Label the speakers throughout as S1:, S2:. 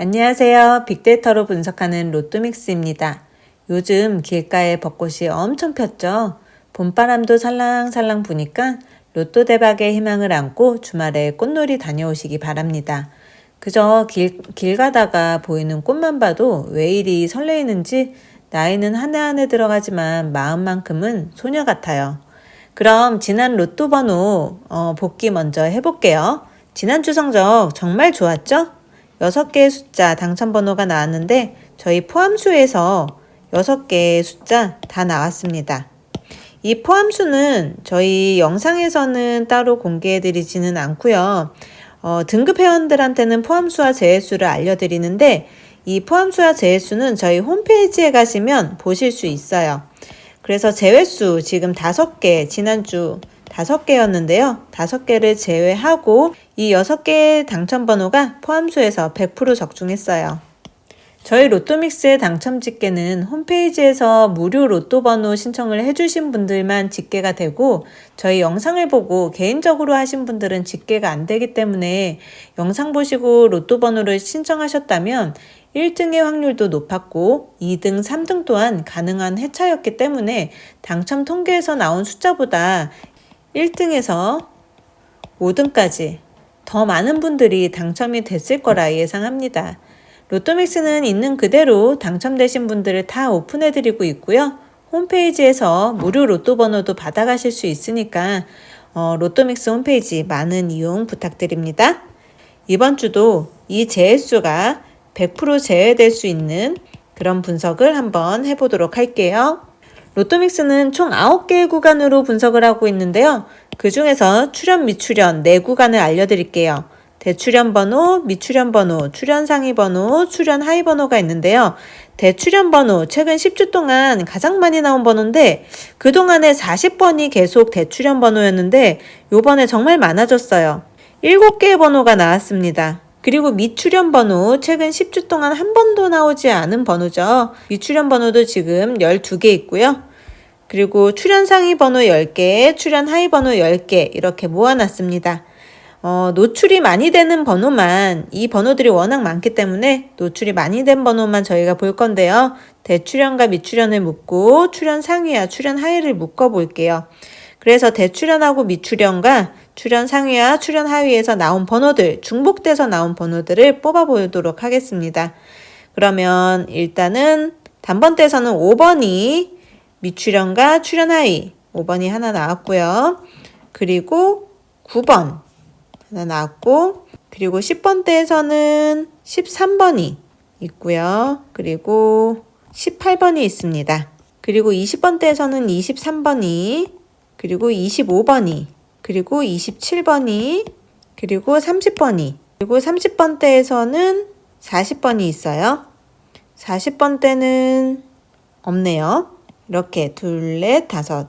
S1: 안녕하세요. 빅데이터로 분석하는 로또믹스입니다. 요즘 길가에 벚꽃이 엄청 폈죠? 봄바람도 살랑살랑 부니까 로또 대박의 희망을 안고 주말에 꽃놀이 다녀오시기 바랍니다. 그저 길, 길 가다가 보이는 꽃만 봐도 왜 이리 설레이는지 나이는 한해한해 들어가지만 마음만큼은 소녀 같아요. 그럼 지난 로또 번호 어, 복귀 먼저 해볼게요. 지난주 성적 정말 좋았죠? 6개의 숫자 당첨번호가 나왔는데 저희 포함수에서 6개의 숫자 다 나왔습니다. 이 포함수는 저희 영상에서는 따로 공개해드리지는 않고요. 어, 등급 회원들한테는 포함수와 제외수를 알려드리는데 이 포함수와 제외수는 저희 홈페이지에 가시면 보실 수 있어요. 그래서 제외수 지금 다섯 개 지난주 다섯 개였는데요. 다섯 개를 제외하고 이 여섯 개의 당첨 번호가 포함수에서 100% 적중했어요. 저희 로또믹스의 당첨 집계는 홈페이지에서 무료 로또 번호 신청을 해주신 분들만 집계가 되고 저희 영상을 보고 개인적으로 하신 분들은 집계가 안 되기 때문에 영상 보시고 로또 번호를 신청하셨다면 1등의 확률도 높았고 2등, 3등 또한 가능한 해차였기 때문에 당첨 통계에서 나온 숫자보다 1등에서 5등까지 더 많은 분들이 당첨이 됐을 거라 예상합니다. 로또믹스는 있는 그대로 당첨되신 분들을 다 오픈해드리고 있고요. 홈페이지에서 무료 로또 번호도 받아가실 수 있으니까 어, 로또믹스 홈페이지 많은 이용 부탁드립니다. 이번 주도 이 제외수가 100% 제외될 수 있는 그런 분석을 한번 해보도록 할게요. 로또믹스는 총 9개의 구간으로 분석을 하고 있는데요. 그 중에서 출연 미출연 4구간을 알려드릴게요. 대출연 번호, 미출연 번호, 출연 상위 번호, 출연 하위 번호가 있는데요. 대출연 번호, 최근 10주 동안 가장 많이 나온 번호인데, 그동안에 40번이 계속 대출연 번호였는데, 요번에 정말 많아졌어요. 7개의 번호가 나왔습니다. 그리고 미출연 번호, 최근 10주 동안 한 번도 나오지 않은 번호죠. 미출연 번호도 지금 12개 있고요. 그리고 출연 상위 번호 10개, 출연 하위 번호 10개 이렇게 모아놨습니다. 어, 노출이 많이 되는 번호만 이 번호들이 워낙 많기 때문에 노출이 많이 된 번호만 저희가 볼 건데요. 대출연과 미출연을 묶고 출연 상위와 출연 하위를 묶어 볼게요. 그래서 대출연하고 미출연과 출연 상위와 출연 하위에서 나온 번호들, 중복돼서 나온 번호들을 뽑아 보도록 하겠습니다. 그러면 일단은 단번대에서는 5번이 미출연과 출연 하위 5번이 하나 나왔고요. 그리고 9번 하나 나왔고 그리고 10번대에서는 13번이 있고요. 그리고 18번이 있습니다. 그리고 20번대에서는 23번이 그리고 25번이 그리고 27번이 그리고 30번이 그리고 30번대에서는 40번이 있어요. 40번대는 없네요. 이렇게 둘, 넷, 다섯,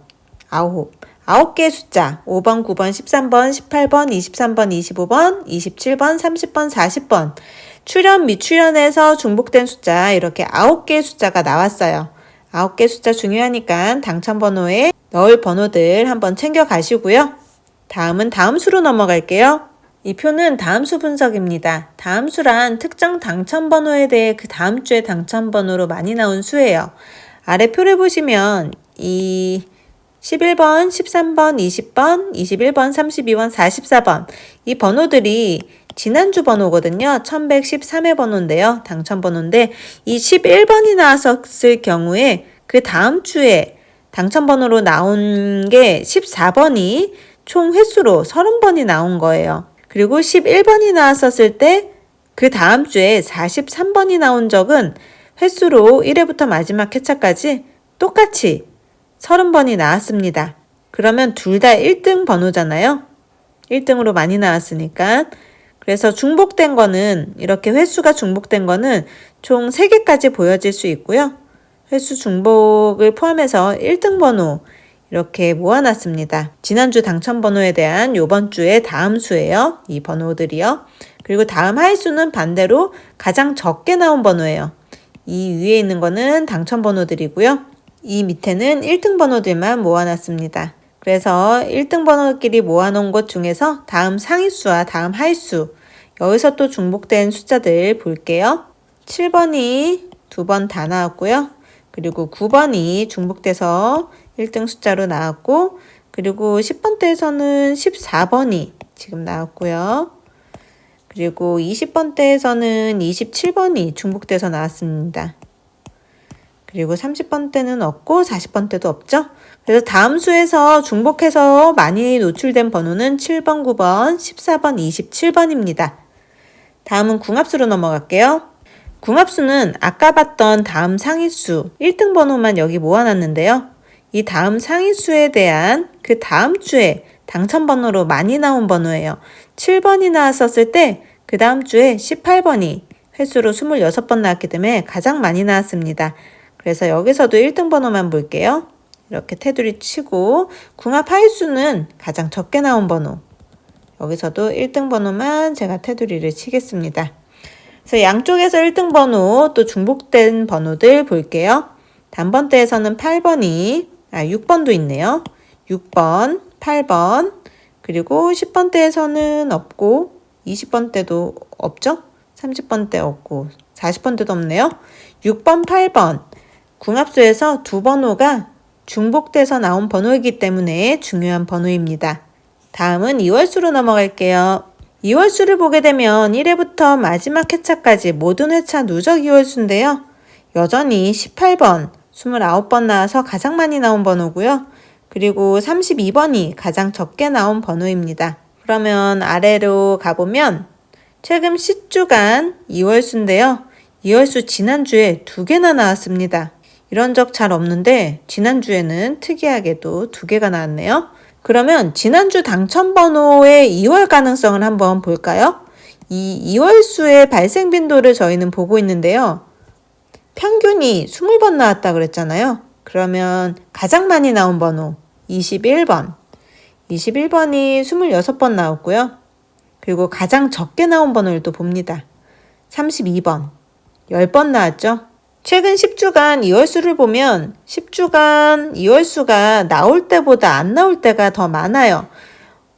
S1: 아홉. 아홉 개의 숫자 5번, 9번, 13번, 18번, 23번, 25번, 27번, 30번, 40번 출연 미출연에서 중복된 숫자 이렇게 아홉 개의 숫자가 나왔어요. 아홉 개 숫자 중요하니까 당첨 번호에 넣을 번호들 한번 챙겨 가시고요. 다음은 다음 수로 넘어갈게요. 이 표는 다음 수 분석입니다. 다음 수란 특정 당첨 번호에 대해 그 다음 주의 당첨 번호로 많이 나온 수예요. 아래 표를 보시면 이 11번, 13번, 20번, 21번, 32번, 44번 이 번호들이 지난주 번호거든요. 1113회 번호인데요. 당첨 번호인데 이 11번이 나왔었을 경우에 그 다음 주에 당첨 번호로 나온 게 14번이 총 횟수로 30번이 나온 거예요. 그리고 11번이 나왔었을 때 그 다음 주에 43번이 나온 적은 횟수로 1회부터 마지막 회차까지 똑같이 30번이 나왔습니다. 그러면 둘 다 1등 번호잖아요. 1등으로 많이 나왔으니까. 그래서 중복된 거는 이렇게 횟수가 중복된 거는 총 3개까지 보여질 수 있고요. 횟수 중복을 포함해서 1등 번호 이렇게 모아놨습니다. 지난주 당첨 번호에 대한 요번 주의 다음 수예요. 이 번호들이요. 그리고 다음 하위수는 반대로 가장 적게 나온 번호예요. 이 위에 있는 거는 당첨 번호들이고요. 이 밑에는 1등 번호들만 모아놨습니다. 그래서 1등 번호끼리 모아놓은 것 중에서 다음 상위수와 다음 하위수 여기서 또 중복된 숫자들 볼게요. 7번이 두 번 다 나왔고요. 그리고 9번이 중복돼서 1등 숫자로 나왔고 그리고 10번대에서는 14번이 지금 나왔고요. 그리고 20번대에서는 27번이 중복돼서 나왔습니다. 그리고 30번대는 없고 40번대도 없죠. 그래서 다음 수에서 중복해서 많이 노출된 번호는 7번, 9번, 14번, 27번입니다. 다음은 궁합수로 넘어갈게요. 궁합수는 아까 봤던 다음 상위수 1등 번호만 여기 모아놨는데요. 이 다음 상위수에 대한 그 다음 주에 당첨 번호로 많이 나온 번호예요. 7번이 나왔었을 때 그 다음 주에 18번이 횟수로 26번 나왔기 때문에 가장 많이 나왔습니다. 그래서 여기서도 1등 번호만 볼게요. 이렇게 테두리 치고 궁합 하위수는 가장 적게 나온 번호. 여기서도 1등 번호만 제가 테두리를 치겠습니다. 그래서 양쪽에서 1등 번호 또 중복된 번호들 볼게요. 단번대에서는 8번이 아 6번도 있네요. 6번, 8번 그리고 10번대에서는 없고 20번대도 없죠? 30번대 없고 40번대도 없네요. 6번, 8번 궁합수에서 두 번호가 중복돼서 나온 번호이기 때문에 중요한 번호입니다. 다음은 2월수로 넘어갈게요. 2월수를 보게 되면 1회부터 마지막 회차까지 모든 회차 누적 2월수인데요. 여전히 18번, 29번 나와서 가장 많이 나온 번호고요. 그리고 32번이 가장 적게 나온 번호입니다. 그러면 아래로 가보면 최근 10주간 2월수인데요. 2월수 지난주에 두 개나 나왔습니다. 이런 적 잘 없는데 지난주에는 특이하게도 두 개가 나왔네요. 그러면 지난주 당첨 번호의 2월 가능성을 한번 볼까요? 이 2월수의 발생 빈도를 저희는 보고 있는데요. 평균이 20번 나왔다 그랬잖아요. 그러면 가장 많이 나온 번호 21번. 21번이 26번 나왔고요. 그리고 가장 적게 나온 번호를 또 봅니다. 32번. 10번 나왔죠. 최근 10주간 2월수를 보면 10주간 2월수가 나올 때보다 안 나올 때가 더 많아요.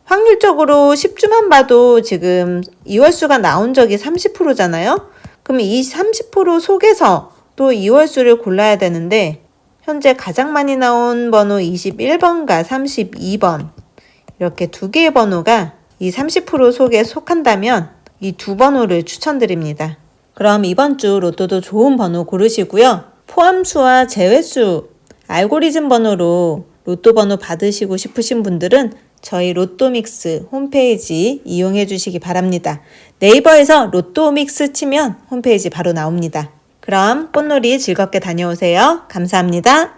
S1: 확률적으로 10주만 봐도 지금 2월수가 나온 적이 30%잖아요. 그럼 이 30% 속에서 또 2월수를 골라야 되는데 현재 가장 많이 나온 번호 21번과 32번 이렇게 두 개의 번호가 이 30% 속에 속한다면 이 두 번호를 추천드립니다. 그럼 이번 주 로또도 좋은 번호 고르시고요. 포함수와 제외수 알고리즘 번호로 로또 번호 받으시고 싶으신 분들은 저희 로또믹스 홈페이지 이용해 주시기 바랍니다. 네이버에서 로또믹스 치면 홈페이지 바로 나옵니다. 그럼 꽃놀이 즐겁게 다녀오세요. 감사합니다.